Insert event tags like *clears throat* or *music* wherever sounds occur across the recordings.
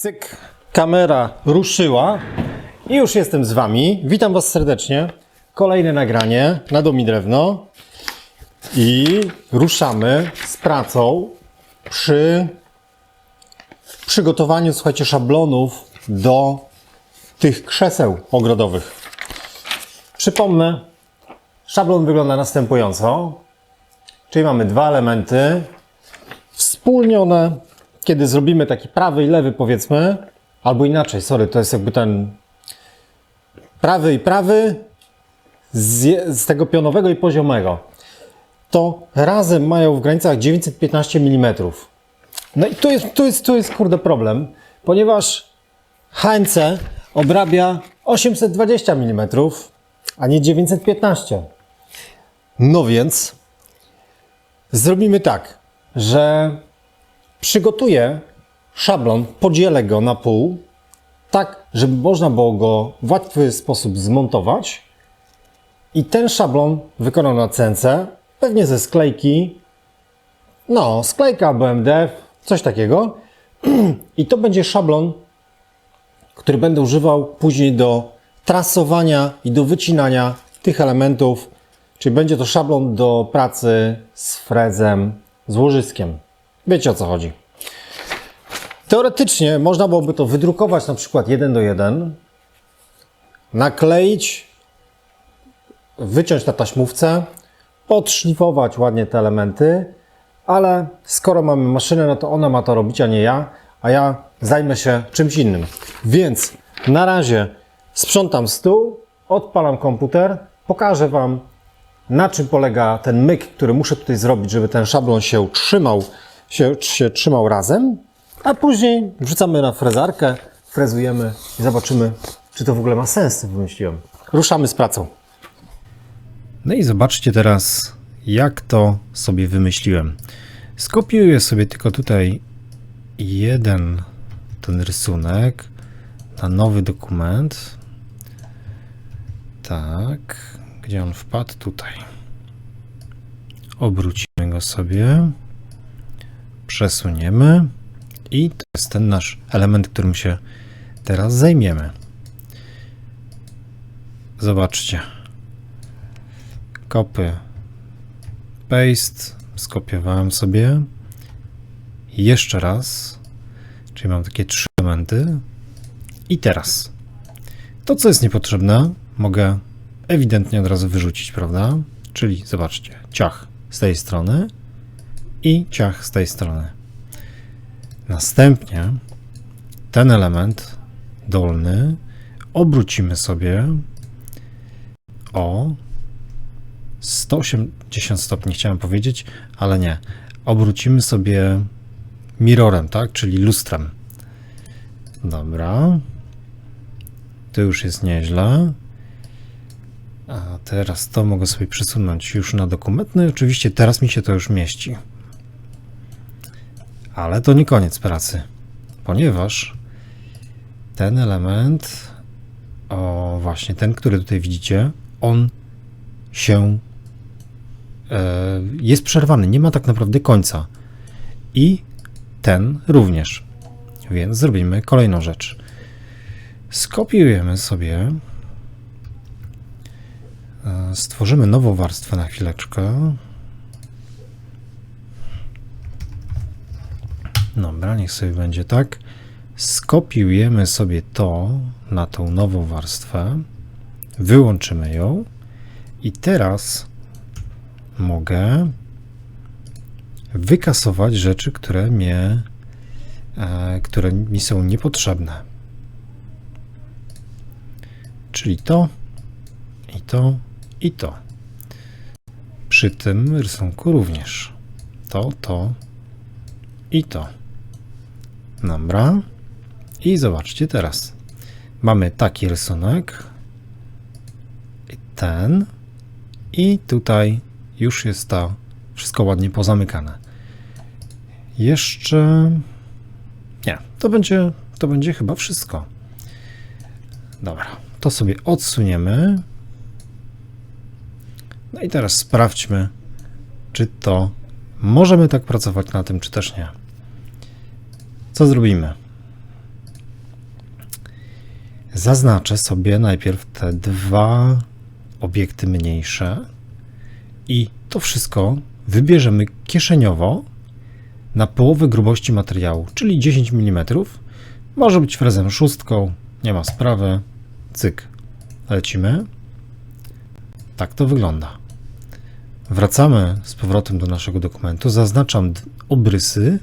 Cyk, kamera ruszyła i już jestem z Wami. Witam Was serdecznie. Kolejne nagranie na Domi Drewno i ruszamy z pracą przy przygotowaniu, słuchajcie, szablonów do tych krzeseł ogrodowych. Przypomnę, szablon wygląda następująco. Czyli mamy dwa elementy wspólnione, kiedy zrobimy taki prawy i lewy, powiedzmy, albo inaczej, sorry, to jest jakby ten prawy i prawy z, z tego pionowego i poziomego, to razem mają w granicach 915 mm. No i tu jest, tu jest, tu jest kurde problem, ponieważ HNC obrabia 820 mm, a nie 915. No więc zrobimy tak, że przygotuję szablon, podzielę go na pół, tak, żeby można było go w łatwy sposób zmontować. I ten szablon wykonam na CNC, pewnie ze sklejki, no, sklejka MDF, coś takiego. *clears throat* I to będzie szablon, który będę używał później do trasowania i do wycinania tych elementów, czyli będzie to szablon do pracy z frezem, z łożyskiem. Wiecie o co chodzi. Teoretycznie można byłoby to wydrukować na przykład 1 do 1, nakleić, wyciąć na taśmówce, podszlifować ładnie te elementy, ale skoro mamy maszynę, no to ona ma to robić, a nie ja, a ja zajmę się czymś innym. Więc na razie sprzątam stół, odpalam komputer, pokażę Wam na czym polega ten myk, który muszę tutaj zrobić, żeby ten szablon się trzymał, się, się trzymał razem, a później wrzucamy na frezarkę, frezujemy i zobaczymy, czy to w ogóle ma sens, co wymyśliłem. Ruszamy z pracą. No i zobaczcie teraz, jak to sobie wymyśliłem. Skopiuję sobie tylko tutaj jeden ten rysunek na nowy dokument. Tak, gdzie on wpadł? Tutaj. Obrócimy go sobie. Przesuniemy. I to jest ten nasz element, którym się teraz zajmiemy. Zobaczcie. Kopy paste, skopiowałem sobie. Jeszcze raz, czyli mam takie trzy elementy. I teraz. To, co jest niepotrzebne, mogę ewidentnie od razu wyrzucić, prawda? Czyli zobaczcie, ciach. Z tej strony i ciach z tej strony. Następnie ten element dolny obrócimy sobie o 180 stopni chciałem powiedzieć, ale nie. Obrócimy sobie mirrorem, tak? Czyli lustrem. Dobra. To już jest nieźle. A teraz to mogę sobie przesunąć już na dokument. No i oczywiście teraz mi się to już mieści. Ale to nie koniec pracy, ponieważ ten element, o właśnie ten, który tutaj widzicie, on się e, jest przerwany, nie ma tak naprawdę końca. I ten również. Więc zrobimy kolejną rzecz. Skopiujemy sobie, e, stworzymy nową warstwę na chwileczkę. Dobra, niech sobie będzie tak. Skopiujemy sobie to na tą nową warstwę, wyłączymy ją. I teraz mogę wykasować rzeczy, które mnie, e, które mi są niepotrzebne. Czyli to, i to, i to. Przy tym rysunku również. To, to i to. Dobra. I zobaczcie teraz. Mamy taki rysunek. Ten. I tutaj już jest to wszystko ładnie pozamykane. Jeszcze. Nie, to będzie, to będzie chyba wszystko. Dobra, to sobie odsuniemy. No i teraz sprawdźmy, czy to możemy tak pracować na tym, czy też nie. Co zrobimy? zaznaczę sobie najpierw te dwa obiekty mniejsze i to wszystko wybierzemy kieszeniowo na połowę grubości materiału, czyli 10 mm. Może być frezem szóstką, nie ma sprawy. Cyk. Lecimy. Tak to wygląda. Wracamy z powrotem do naszego dokumentu. Zaznaczam obrysy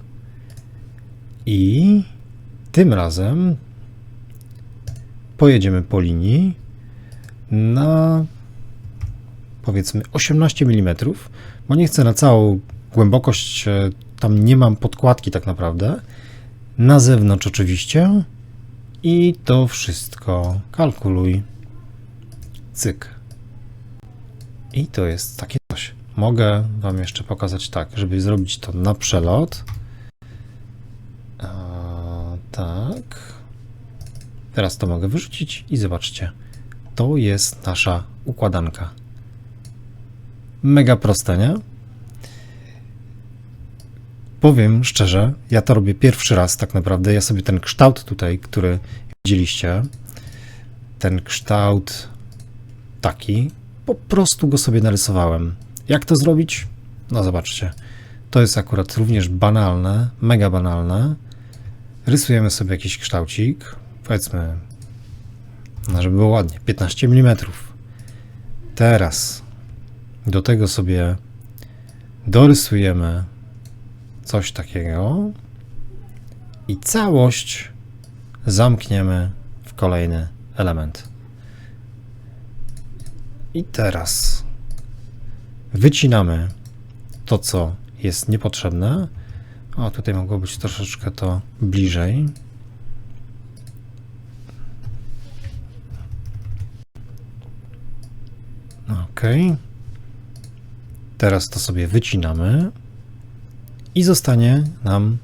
i tym razem pojedziemy po linii na powiedzmy 18 mm, bo nie chcę na całą głębokość, e, tam nie mam podkładki tak naprawdę. Na zewnątrz oczywiście i to wszystko kalkuluj. Cyk. I to jest takie coś. Mogę Wam jeszcze pokazać tak, żeby zrobić to na przelot. Tak. Teraz to mogę wyrzucić i zobaczcie. To jest nasza układanka. Mega proste, nie? Powiem szczerze, ja to robię pierwszy raz tak naprawdę. Ja sobie ten kształt tutaj, który widzieliście, ten kształt taki, po prostu go sobie narysowałem. Jak to zrobić? No zobaczcie. To jest akurat również banalne, mega banalne. Rysujemy sobie jakiś kształcik, powiedzmy, no żeby było ładnie, 15 mm. Teraz do tego sobie dorysujemy coś takiego i całość zamkniemy w kolejny element. I teraz wycinamy to, co jest niepotrzebne. O, tutaj mogło być troszeczkę to bliżej. Ok. Teraz to sobie wycinamy i zostanie nam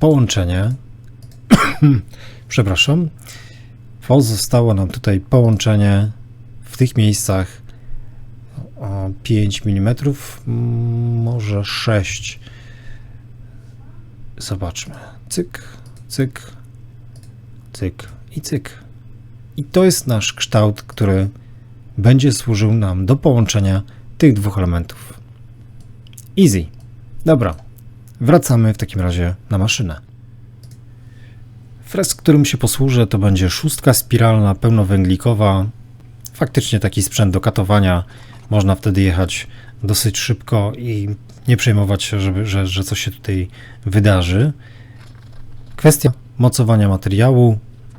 połączenie. *clears throat* Przepraszam. Pozostało nam tutaj połączenie w tych miejscach 5 mm, może 6. Zobaczmy. Cyk, cyk, cyk i cyk. I to jest nasz kształt, który będzie służył nam do połączenia tych dwóch elementów. Easy. Dobra, wracamy w takim razie na maszynę. Frez, którym się posłużę, to będzie szóstka spiralna, pełnowęglikowa. Faktycznie taki sprzęt do katowania. Można wtedy jechać dosyć szybko i nie przejmować się, żeby, że, że coś się tutaj wydarzy. Kwestia mocowania materiału.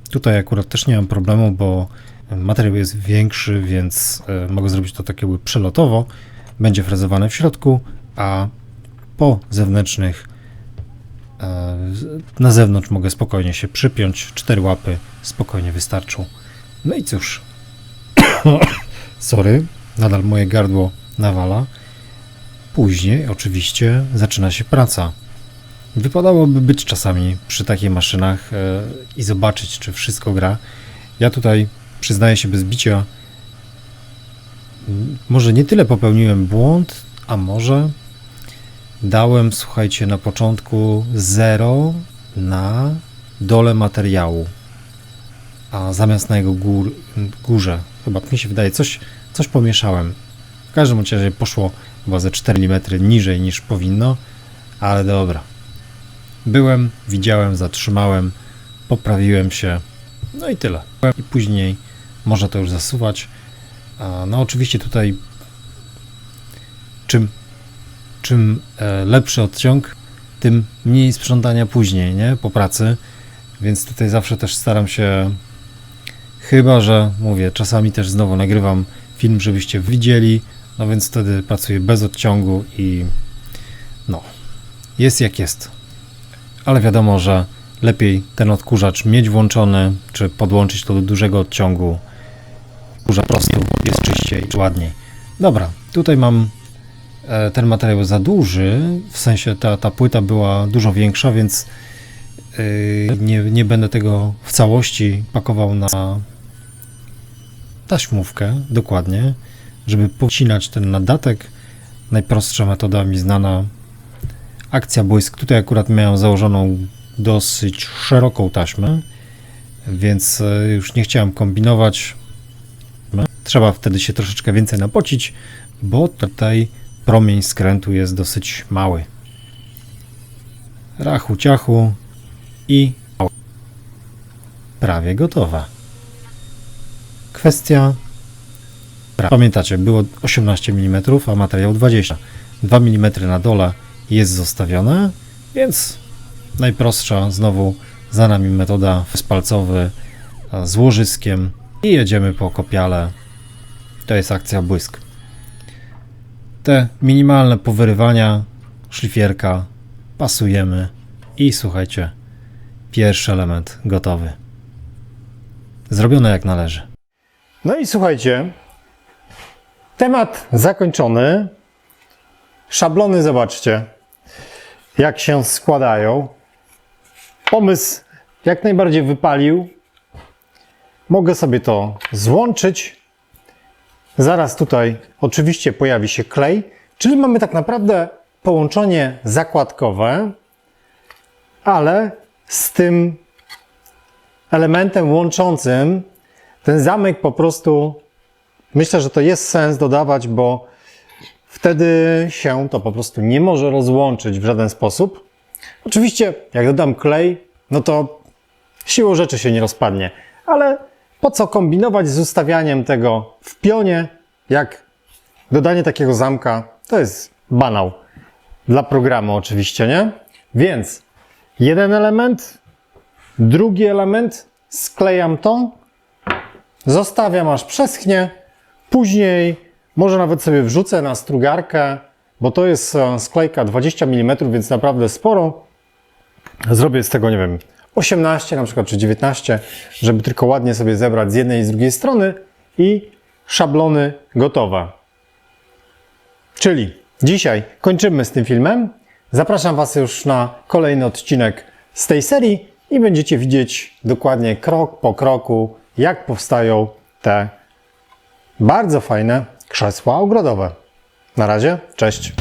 Tutaj akurat też nie mam problemu, bo materiał jest większy, więc e, mogę zrobić to tak jakby przelotowo. Będzie frezowane w środku, a po zewnętrznych e, na zewnątrz mogę spokojnie się przypiąć. Cztery łapy spokojnie wystarczą. No i cóż. *coughs* Sorry, nadal moje gardło nawala. Później oczywiście zaczyna się praca. Wypadałoby być czasami przy takich maszynach e, i zobaczyć, czy wszystko gra. Ja tutaj przyznaję się bez bicia. Może nie tyle popełniłem błąd, a może dałem, słuchajcie, na początku 0 na dole materiału, a zamiast na jego gór, górze. Chyba mi się wydaje, coś, coś pomieszałem. W każdym razie poszło chyba ze 4 mm niżej niż powinno, ale dobra. Byłem, widziałem, zatrzymałem, poprawiłem się, no i tyle. I później można to już zasuwać. No oczywiście tutaj czym, czym e, lepszy odciąg, tym mniej sprzątania później, nie? Po pracy. Więc tutaj zawsze też staram się chyba, że mówię, czasami też znowu nagrywam film, żebyście widzieli, no więc wtedy pracuję bez odciągu i no, jest jak jest. Ale wiadomo, że lepiej ten odkurzacz mieć włączony, czy podłączyć to do dużego odciągu. Kurza prosto, jest czyściej, ładniej. Dobra, tutaj mam e, ten materiał za duży, w sensie ta, ta płyta była dużo większa, więc yy, nie, nie będę tego w całości pakował na taśmówkę, dokładnie, żeby pocinać ten nadatek. Najprostsza metoda mi znana, akcja błysk. Tutaj akurat miałem założoną dosyć szeroką taśmę, więc e, już nie chciałem kombinować. Trzeba wtedy się troszeczkę więcej napocić, bo tutaj promień skrętu jest dosyć mały. Rachu ciachu i prawie gotowa. Kwestia. Pamiętacie, było 18 mm, a materiał 20. 2 mm na dole jest zostawione, więc najprostsza znowu za nami metoda spalcowy a, z łożyskiem i jedziemy po kopiale. To jest akcja błysk. Te minimalne powyrywania, szlifierka, pasujemy i słuchajcie, pierwszy element gotowy. Zrobione jak należy. No i słuchajcie, temat zakończony. Szablony, zobaczcie, jak się składają. Pomysł jak najbardziej wypalił. Mogę sobie to złączyć. Zaraz tutaj oczywiście pojawi się klej, czyli mamy tak naprawdę połączenie zakładkowe, ale z tym elementem łączącym ten zamek po prostu myślę, że to jest sens dodawać, bo wtedy się to po prostu nie może rozłączyć w żaden sposób. Oczywiście, jak dodam klej, no to siłą rzeczy się nie rozpadnie, ale po co kombinować z ustawianiem tego w pionie, jak dodanie takiego zamka to jest banał. Dla programu oczywiście, nie? Więc jeden element, drugi element, sklejam to, Zostawiam aż przeschnie. Później może nawet sobie wrzucę na strugarkę, bo to jest e, sklejka 20 mm, więc naprawdę sporo. Zrobię z tego, nie wiem, 18 na przykład, czy 19, żeby tylko ładnie sobie zebrać z jednej i z drugiej strony i szablony gotowe. Czyli dzisiaj kończymy z tym filmem. Zapraszam Was już na kolejny odcinek z tej serii i będziecie widzieć dokładnie krok po kroku, jak powstają te bardzo fajne krzesła ogrodowe. Na razie, cześć!